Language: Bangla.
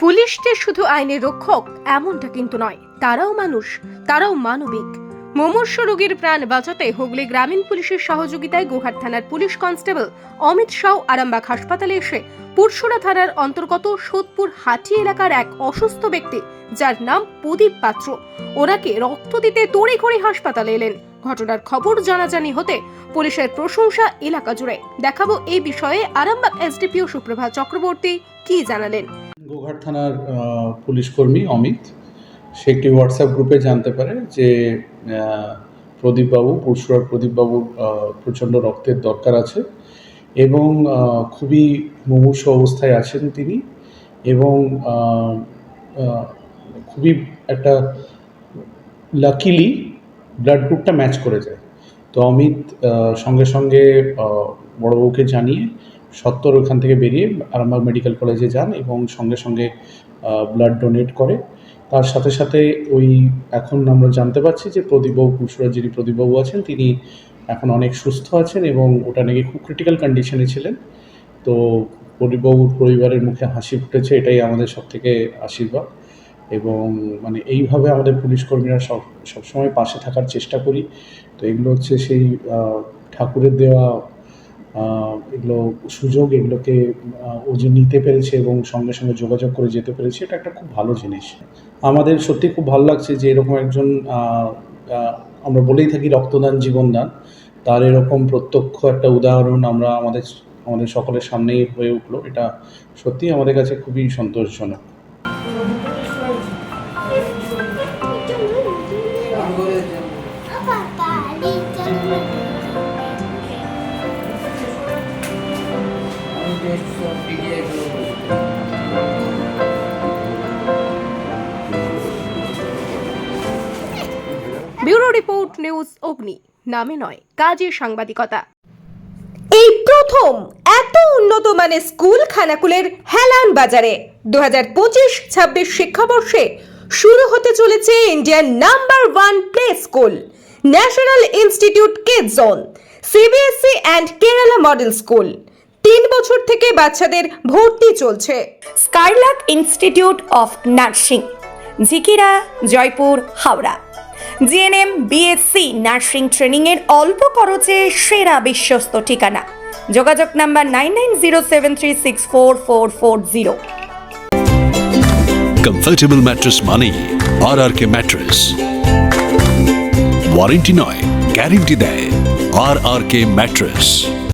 পুলিশ যে শুধু আইনের রক্ষক, এমনটা কিন্তু নয়। তারাও মানুষ, তারাও মানবিক। মুমূর্ষ রোগীর প্রাণ বাঁচাতে হুগলি গ্রামীণ পুলিশের সহযোগিতায় গোহাট থানার পুলিশ কনস্টেবল অমিত সাউ আরামবাগ হাসপাতালে এসে পুরসুরা থানার অন্তর্গত সোদপুর হাটি এলাকার এক অসুস্থ ব্যক্তি, যার নাম প্রদীপ পাত্র। ওনাকে রক্ত দিতে তড়িঘড়ি হাসপাতালে এলেন। ঘটনার খবর জানাজানি হতে পুলিশের প্রশংসা এলাকা জুড়ে। দেখাবো এই বিষয়ে আরামবাগ এসডিপিও সুপ্রভা চক্রবর্তী কি জানালেন। গোঘাট থানার পুলিশ কর্মী অমিত। সে একটি হোয়াটসঅ্যাপ গ্রুপে জানতে পারে যে প্রদীপবাবু, পরশুরার প্রদীপবাবুর প্রচণ্ড রক্তের দরকার আছে এবং খুবই মুমূর্ষ অবস্থায় আছেন তিনি এবং খুবই একটা লাকিলি ব্লাড গ্রুপটা ম্যাচ করে যায়। তো অমিত সঙ্গে সঙ্গে বড়বাবুকে জানিয়ে সত্তর ওখান থেকে বেরিয়ে আরামবাগ মেডিকেল কলেজে যান এবং সঙ্গে সঙ্গে ব্লাড ডোনেট করে। তার সাথে সাথে ওই এখন আমরা জানতে পারছি যে প্রদীপবাবু পুরসুরা যিনি প্রদীপবাবু আছেন, তিনি এখন অনেক সুস্থ আছেন এবং ওটা নাকি খুব ক্রিটিক্যাল কন্ডিশনে ছিলেন। তো প্রদীপবাবুর পরিবারের মুখে হাসি ফুটেছে, এটাই আমাদের সব থেকে আশীর্বাদ। এবং মানে এইভাবে আমাদের পুলিশ কর্মীরা সব, সবসময় পাশে থাকার চেষ্টা করি। তো এগুলো হচ্ছে সেই ঠাকুরের দেওয়া এগুলো সুযোগ, এগুলোকে ও যে নিতে পেরেছে এবং সঙ্গে সঙ্গে যোগাযোগ করে যেতে পেরেছে, এটা একটা খুব ভালো জিনিস। আমাদের সত্যি খুব ভালো লাগছে যে এরকম একজন আমরা বলেই থাকি রক্তদান জীবনদান তার এরকম প্রত্যক্ষ একটা উদাহরণ আমরা আমাদের আমাদের সকলের সামনেই হয়ে উঠল। এটা সত্যি আমাদের কাছে খুবই সন্তোষজনক। ব্যুরো রিপোর্ট নিউজ অগ্নি নামে নয় কাজে সাংবাদিকতা এই প্রথম এত উন্নত মানের স্কুল খানাকুলের হেলান বাজারে দু হাজার পঁচিশ ছাব্বিশ শিক্ষাবর্ষে শুরু হতে চলেছে ইন্ডিয়ার number one play school national institute kid zone CBSE and Kerala model school তিন বছর থেকে বাচ্চাদের ভর্তি চলছে। Skylark institute of nursing Jhikira Jaipur Howrah. GNM BSc nursing ট্রেনিংয়ের অল্প খরচে সেরা বিশ্বস্ত ঠিকানা। যোগাযোগ number nine nine zero seven three six four four four zero. Comfortable mattress মানেই R R K mattress warranty নয় গ্যারেন্টি দেয় আর আর কে ম্যাট্রেস